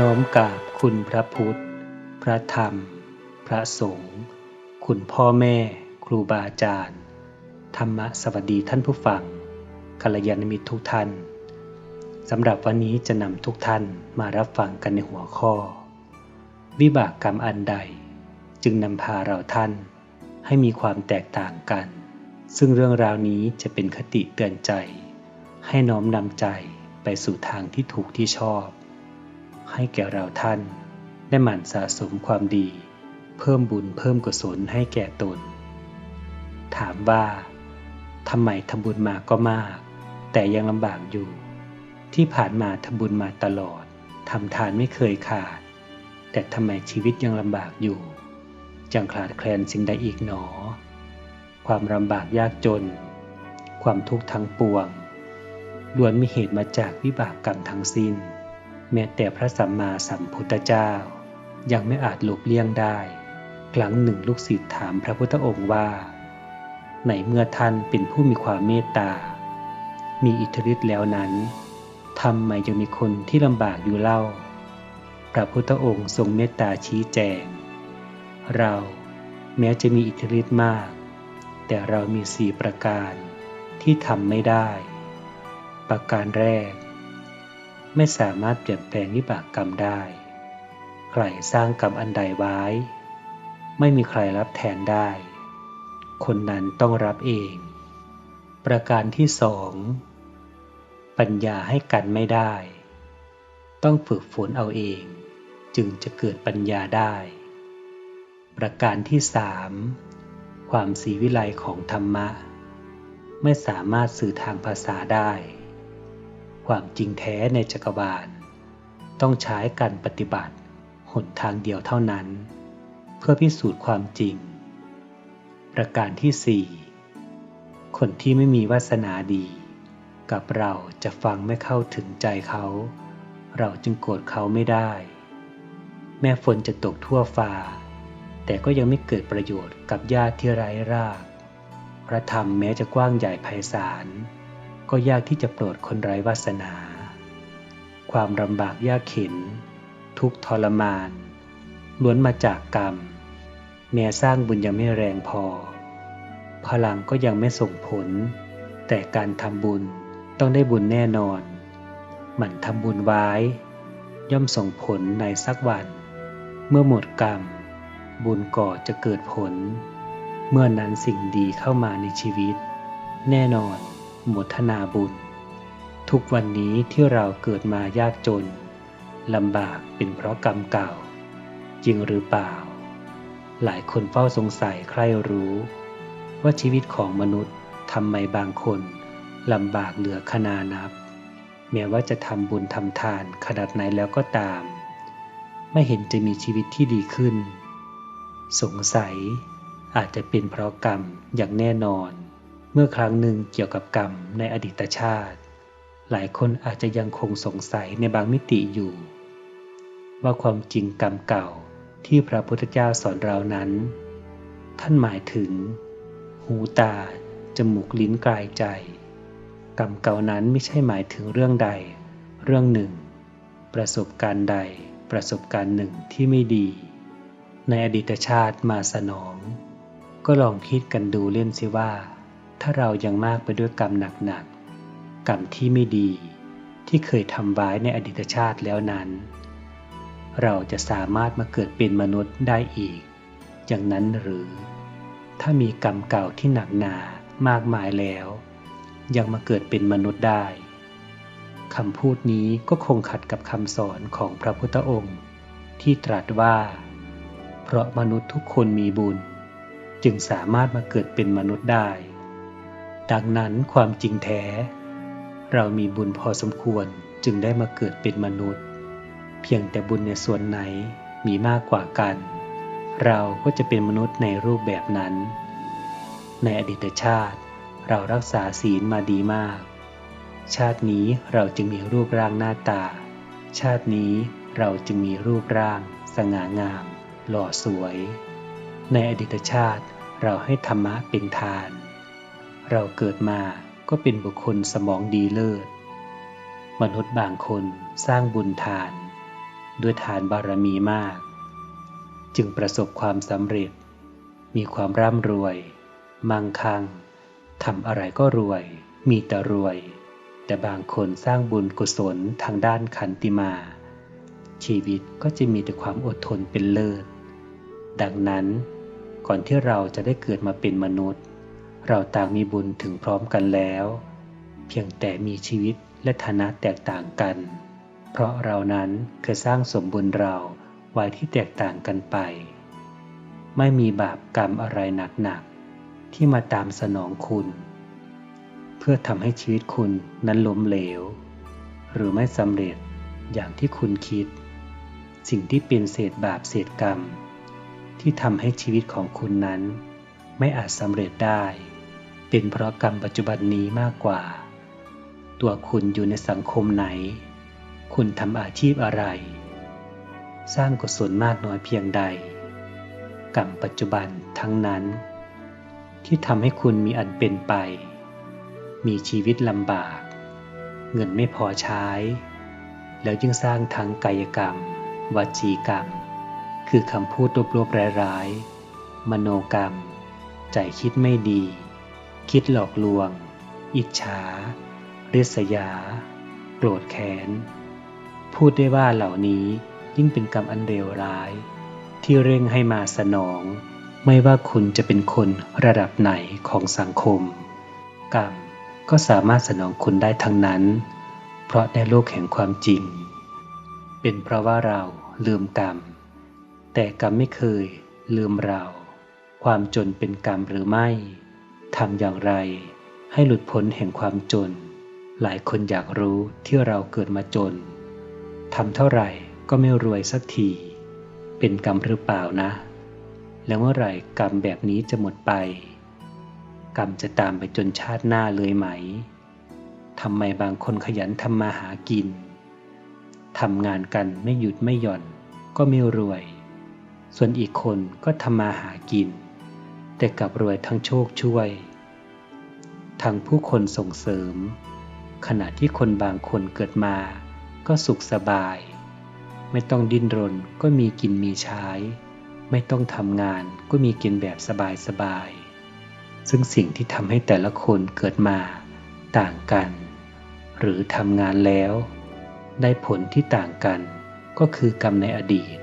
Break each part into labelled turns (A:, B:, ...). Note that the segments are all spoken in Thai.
A: น้อมกราบคุณพระพุทธ พระธรรม พระสงฆ์ คุณพ่อแม่ ครูบาอาจารย์ ธรรมะสวัสดีท่านผู้ฟังกัลยาณมิตรทุกท่าน สำหรับวันนี้จะนำทุกท่านมารับฟังกันในหัวข้อ วิบากกรรมอันใด จึงนำพาเราท่านให้มีความแตกต่างกัน ซึ่งเรื่องราวนี้จะเป็นคติเตือนใจ ให้น้อมนำใจไปสู่ทางที่ถูกที่ชอบ ให้แก่เราท่าน ได้หมั่นสะสมความดี เพิ่มบุญเพิ่มกุศลให้แก่ตน ถามว่าทำไมทำบุญมาก็มาก แต่ยังลำบากอยู่ ที่ผ่านมาทำบุญมาตลอดทำทานไม่เคยขาด แต่ทำไมชีวิตยังลำบากอยู่จังขาดแคลนสิ่งใดอีกหนอ ความลำบากยากจน ความทุกข์ทั้งปวงล้วนมีเหตุมาจากวิบากกรรมทั้งสิ้น แม้แต่พระสัมมาสัมพุทธเจ้า ยังไม่อาจหลบเลี่ยงได้ ครั้งหนึ่งลูกศิษย์ถามพระพุทธองค์ว่า ในเมื่อท่านเป็นผู้มีความเมตตา มีอิทธิฤทธิ์แล้วนั้นทำไมยังมีคนที่ลำบากอยู่เล่า พระพุทธองค์ทรงเมตตาชี้แจง เราแม้จะมีอิทธิฤทธิ์มาก แต่เรามีสี่ประการที่ทำไม่ได้ ประการแรก ไม่สามารถเปลี่ยนแปลงวิบากกรรมได้ ใครสร้างกรรมอันใดไว้ ไม่มีใครรับแทนได้ คนนั้นต้องรับเอง ประการที่สอง ปัญญาให้กันไม่ได้ ต้องฝึกฝนเอาเอง จึงจะเกิดปัญญาได้ ประการที่สามความสีวิไลของธรรมะ ไม่สามารถสื่อทางภาษาได้ ความจริงแท้ในจักรวาล ต้องใช้การปฏิบัติหนทางเดียวเท่านั้น เพื่อพิสูจน์ความจริง ประการที่สี่คนที่ไม่มีวาสนาดี กับเราจะฟังไม่เข้าถึงใจเขา เราจึงโกรธเขาไม่ได้ แม้ฝนจะตกทั่วฟ้า แต่ก็ยังไม่เกิดประโยชน์กับญาติที่ไร้ราก พระธรรมแม้จะกว้างใหญ่ไพศาล ก็ยากที่จะโปรดคนไร้วาสนา ความลำบากยากเข็น ทุกทรมาน ล้วนมาจากกรรม แม้สร้างบุญยังไม่แรงพอ พลังก็ยังไม่ส่งผล แต่การทำบุญต้องได้บุญแน่นอน หมั่นทำบุญไว้ ย่อมส่งผลในสักวัน เมื่อหมดกรรม บุญก่อจะเกิดผล เมื่อนั้นสิ่งดีเข้ามาในชีวิต แน่นอน หมดธนาบุญ ทุกวันนี้ที่เราเกิดมายากจนลำบากเป็นเพราะกรรมเก่า จริงหรือเปล่า หลายคนเฝ้าสงสัยใครรู้ ว่าชีวิตของมนุษย์ทำไมบางคนลำบากเหลือขนานับ แม้ว่าจะทำบุญทำทานขนาดไหนแล้วก็ตาม ไม่เห็นจะมีชีวิตที่ดีขึ้น สงสัยอาจจะเป็นเพราะกรรมอย่างแน่นอน เมื่อครั้งหนึ่งเกี่ยวกับกรรมในอดีตชาติ หลายคนอาจจะยังคงสงสัยในบางมิติอยู่ ว่าความจริงกรรมเก่าที่พระพุทธเจ้าสอนเรานั้น ท่านหมายถึง หูตา จมูกลิ้นกายใจ กรรมเก่านั้นไม่ใช่หมายถึงเรื่องใด เรื่องหนึ่ง ประสบการณ์ใด ประสบการณ์หนึ่งที่ไม่ดี ในอดีตชาติมาสนอง ก็ลองคิดกันดูเล่นสิว่า ถ้าเรายังมากไปด้วยกรรมหนักๆกรรมที่ไม่ดีที่เคยทำไว้ในอดีตชาติแล้วนั้น เราจะสามารถมาเกิดเป็นมนุษย์ได้อีก อย่างนั้นหรือ ถ้ามีกรรมเก่าที่หนักหนามากมายแล้ว ยังมาเกิดเป็นมนุษย์ได้คำพูดนี้ก็คงขัดกับคำสอนของพระพุทธองค์ ที่ตรัสว่า เพราะมนุษย์ทุกคนมีบุญ จึงสามารถมาเกิดเป็นมนุษย์ได้ ดังนั้นความจริงแท้ เรามีบุญพอสมควรจึงได้มาเกิดเป็นมนุษย์ เพียงแต่บุญในส่วนไหนมีมากกว่ากัน เราก็จะเป็นมนุษย์ในรูปแบบนั้น ในอดีตชาติ เรารักษาศีลมาดีมาก ชาตินี้เราจึงมีรูปร่างหน้าตา ชาตินี้เราจึงมีรูปร่าง สง่างาม หล่อสวย ในอดีตชาติเราให้ธรรมะเป็นทาน เราเกิดมาก็เป็นบุคคลสมองดีเลิศ มนุษย์บางคนสร้างบุญทาน ด้วยทานบารมีมาก จึงประสบความสำเร็จ มีความร่ำรวย มั่งคั่งทำอะไรก็รวย มีแต่รวย แต่บางคนสร้างบุญกุศลทางด้านขันติมา ชีวิตก็จะมีแต่ความอดทนเป็นเลิศ ดังนั้นก่อนที่เราจะได้เกิดมาเป็นมนุษย์ เราต่างมีบุญถึงพร้อมกันแล้ว เพียงแต่มีชีวิตและฐานะแตกต่างกัน เพราะเรานั้นเคยสร้างสมบุญเราไว้ที่แตกต่างกันไป ไม่มีบาปกรรมอะไรหนักๆที่มาตามสนองคุณ เพื่อทำให้ชีวิตคุณนั้นล้มเหลว หรือไม่สำเร็จอย่างที่คุณคิด สิ่งที่เป็นเศษบาปเศษกรรม ที่ทำให้ชีวิตของคุณนั้นไม่อาจสำเร็จได้ เป็นเพราะกรรมปัจจุบันนี้มากกว่า ตัวคุณอยู่ในสังคมไหน คุณทำอาชีพอะไร สร้างกุศลมากน้อยเพียงใด กรรมปัจจุบันทั้งนั้น ที่ทำให้คุณมีอันเป็นไป มีชีวิตลำบาก เงินไม่พอใช้ แล้วยังสร้างทั้งกายกรรม วจีกรรม คือคำพูดรวบๆร้ายๆมโนกรรม ใจคิดไม่ดี คิดหลอกลวง อิจฉาริษยา โกรธแค้น พูดได้ว่าเหล่านี้ยิ่งเป็นกรรมอันเลวร้าย ที่เร่งให้มาสนอง ไม่ว่าคุณจะเป็นคนระดับไหนของสังคม กรรมก็สามารถสนองคุณได้ทั้งนั้น เพราะในโลกแห่งความจริง เป็นเพราะว่าเราลืมกรรม แต่กรรมไม่เคยลืมเรา ความจนเป็นกรรมหรือไม่ ทำอย่างไร ให้หลุดพ้นแห่งความจน หลายคนอยากรู้ที่เราเกิดมาจนทำเท่าไหร่ก็ไม่รวยสักที เป็นกรรมหรือเปล่านะ แล้วเมื่อไหร่กรรมแบบนี้จะหมดไป กรรมจะตามไปจนชาติหน้าเลยไหมทำไมบางคนขยันทำมาหากินทำงานกันไม่หยุดไม่หย่อน ก็ไม่รวย ส่วนอีกคนก็ทำมาหากิน แต่กลับรวยทั้งโชคช่วย ทั้งผู้คนส่งเสริม ขณะที่คนบางคนเกิดมาก็สุขสบาย ไม่ต้องดิ้นรนก็มีกินมีใช้ ไม่ต้องทำงานก็มีกินแบบสบายสบายซึ่งสิ่งที่ทำให้แต่ละคนเกิดมาต่างกัน หรือทำงานแล้ว ได้ผลที่ต่างกันก็คือกรรมในอดีต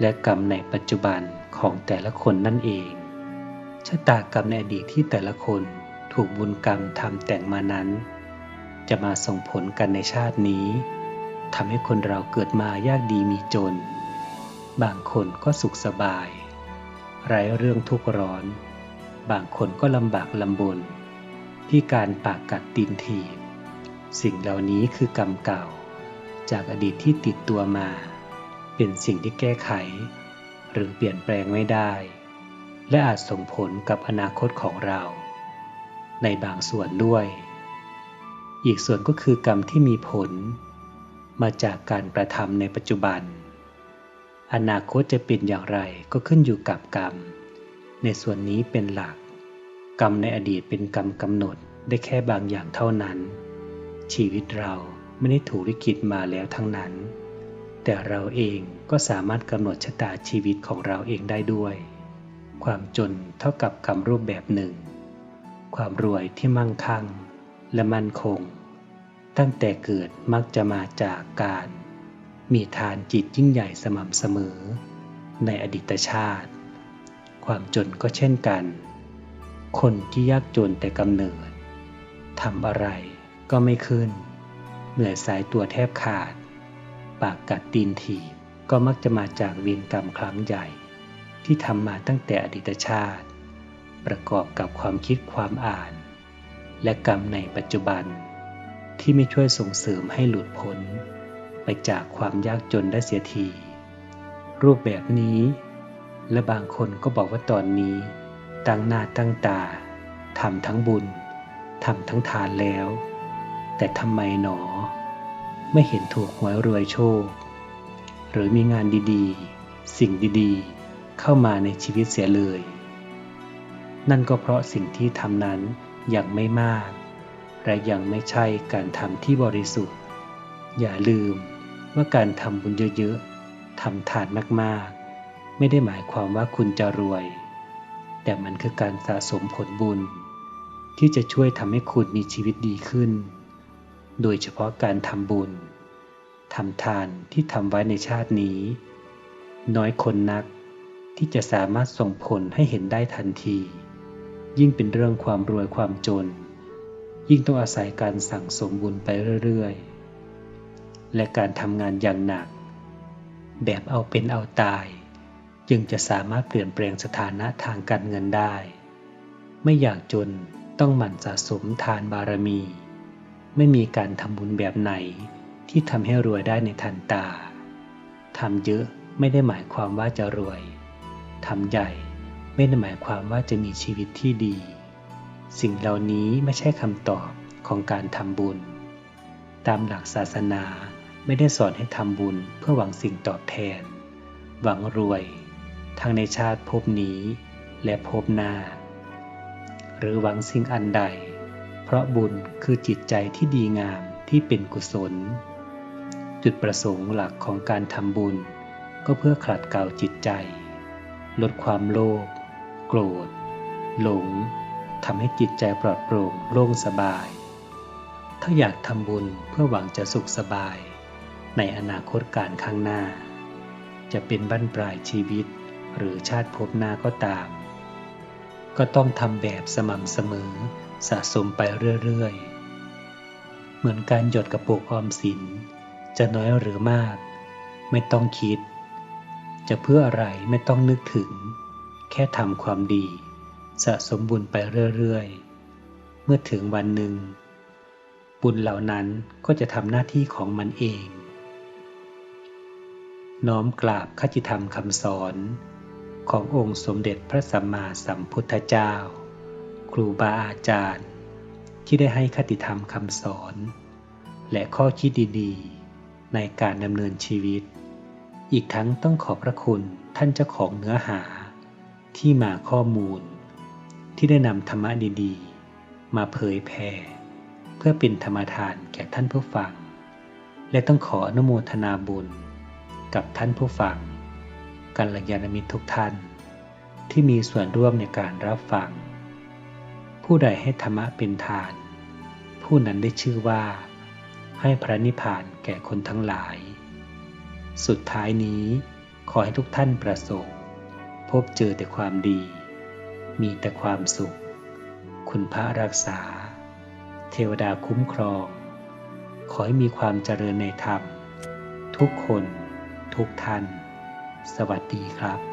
A: และกรรมในปัจจุบันของแต่ละคนนั่นเอง ชะตากรรมในอดีตที่แต่ละคนถูกบุญกรรมทำแต่งมานั้น จะมาส่งผลกันในชาตินี้ทำให้คนเราเกิดมายากดีมีจน บางคนก็สุขสบาย ไร้เรื่องทุกข์ร้อน บางคนก็ลำบากลำบนที่การปากกัดตีนถีบสิ่งเหล่านี้คือกรรมเก่า จากอดีตที่ติดตัวมา เป็นสิ่งที่แก้ไข หรือเปลี่ยนแปลงไม่ได้ และอาจส่งผลกับอนาคตของเรา ในบางส่วนด้วย อีกส่วนก็คือกรรมที่มีผล มาจากการกระทำในปัจจุบัน อนาคตจะเป็นอย่างไรก็ขึ้นอยู่กับกรรม ในส่วนนี้เป็นหลัก กรรมในอดีตเป็นกรรมกำหนดได้แค่บางอย่างเท่านั้น ชีวิตเราไม่ได้ถูกลิขิตมาแล้วทั้งนั้น แต่เราเองก็สามารถกำหนดชะตาชีวิตของเราเองได้ด้วย ความจนเท่ากับกรรมรูปแบบหนึ่ง ความรวยที่มั่งคั่ง และมั่นคง ตั้งแต่เกิดมักจะมาจากการ มีทานจิตยิ่งใหญ่สม่ำเสมอ ในอดีตชาติ ความจนก็เช่นกัน คนที่ยากจนแต่กำเนิดทำอะไรก็ไม่ขึ้น เหนื่อยสายตัวแทบขาด ปากกัดตีนถีบก็มักจะมาจากเวียนกรรมครั้งใหญ่ ที่ทำมาตั้งแต่อดีตชาติ ประกอบกับความคิดความอ่าน และกรรมในปัจจุบัน ที่ไม่ช่วยส่งเสริมให้หลุดพ้น ไปจากความยากจนได้เสียที รูปแบบนี้ และบางคนก็บอกว่าตอนนี้ ตั้งหน้าตั้งตาทำทั้งบุญทำทั้งทานแล้ว แต่ทำไมหนอ ไม่เห็นถูกหวยรวยโชค หรือมีงานดีๆ สิ่งดีๆ เข้ามาในชีวิตเสียเลย นั่นก็เพราะสิ่งที่ทำนั้นยังไม่มาก และยังไม่ใช่การทำที่บริสุทธิ์ อย่าลืมว่าการทำบุญเยอะๆทำทานมากๆ ไม่ได้หมายความว่าคุณจะรวย แต่มันคือการสะสมผลบุญ ที่จะช่วยทำให้คุณมีชีวิตดีขึ้น โดยเฉพาะการทำบุญทำทานที่ทำไว้ในชาตินี้ น้อยคนนัก ที่จะสามารถส่งผลให้เห็นได้ทันที ยิ่งเป็นเรื่องความรวยความจน ยิ่งต้องอาศัยการสั่งสมบุญไปเรื่อยๆ และการทำงานอย่างหนัก แบบเอาเป็นเอาตาย จึงจะสามารถเปลี่ยนแปลงสถานะทางการเงินได้ ไม่อยากจนต้องหมั่นสะสมทานบารมี ไม่มีการทำบุญแบบไหนที่ทำให้รวยได้ในทันตาทำเยอะไม่ได้หมายความว่าจะรวย ทำใหญ่ ไม่ได้หมายความว่าจะมีชีวิตที่ดี สิ่งเหล่านี้ไม่ใช่คำตอบของการทำบุญ ตามหลักศาสนาไม่ได้สอนให้ทำบุญเพื่อหวังสิ่งตอบแทน หวังรวย ทั้งในชาติภพนี้ และภพหน้า หรือหวังสิ่งอันใด เพราะบุญคือจิตใจที่ดีงามที่เป็นกุศล จุดประสงค์หลักของการทำบุญก็เพื่อขัดเกลาจิตใจ ลดความโลภโกรธ หลงทำให้จิตใจปลอดโปร่งโล่งสบาย ถ้าอยากทำบุญเพื่อหวังจะสุขสบาย ในอนาคตการข้างหน้า จะเป็นบั้นปลายชีวิตหรือชาติภพหน้าก็ตาม ก็ต้องทำแบบสม่ำเสมอสะสมไปเรื่อยๆ เหมือนการหยดกระปุกออมสิน จะน้อยหรือมาก ไม่ต้องคิด จะเพื่ออะไรไม่ต้องนึกถึง แค่ทำความดี สะสมบุญไปเรื่อยๆ เมื่อถึงวันหนึ่ง บุญเหล่านั้นก็จะทำหน้าที่ของมันเอง น้อมกราบขจิธรรมคำสอนขององค์สมเด็จพระสัมมาสัมพุทธเจ้า ครูบาอาจารย์ ที่ได้ให้คติธรรมคำสอน และข้อคิดดีๆ ในการดำเนินชีวิต อีกทั้งต้องขอบพระคุณท่านเจ้าของเนื้อหา ที่มาข้อมูล ที่ได้นำธรรมะดีๆ มาเผยแผ่เพื่อเป็นธรรมทานแก่ท่านผู้ฟัง และต้องขออนุโมทนาบุญ กับท่านผู้ฟังกัลยาณมิตรทุกท่าน ที่มีส่วนร่วมในการรับฟัง ผู้ใดให้ธรรมะเป็นทาน ผู้นั้นได้ชื่อว่า ให้พระนิพพานแก่คนทั้งหลาย สุดท้ายนี้ขอให้ทุกท่านประสบ พบเจอแต่ความดี มีแต่ความสุข คุณพระรักษา เทวดาคุ้มครอง ขอให้มีความเจริญในธรรม ทุกคน ทุกท่าน สวัสดีครับ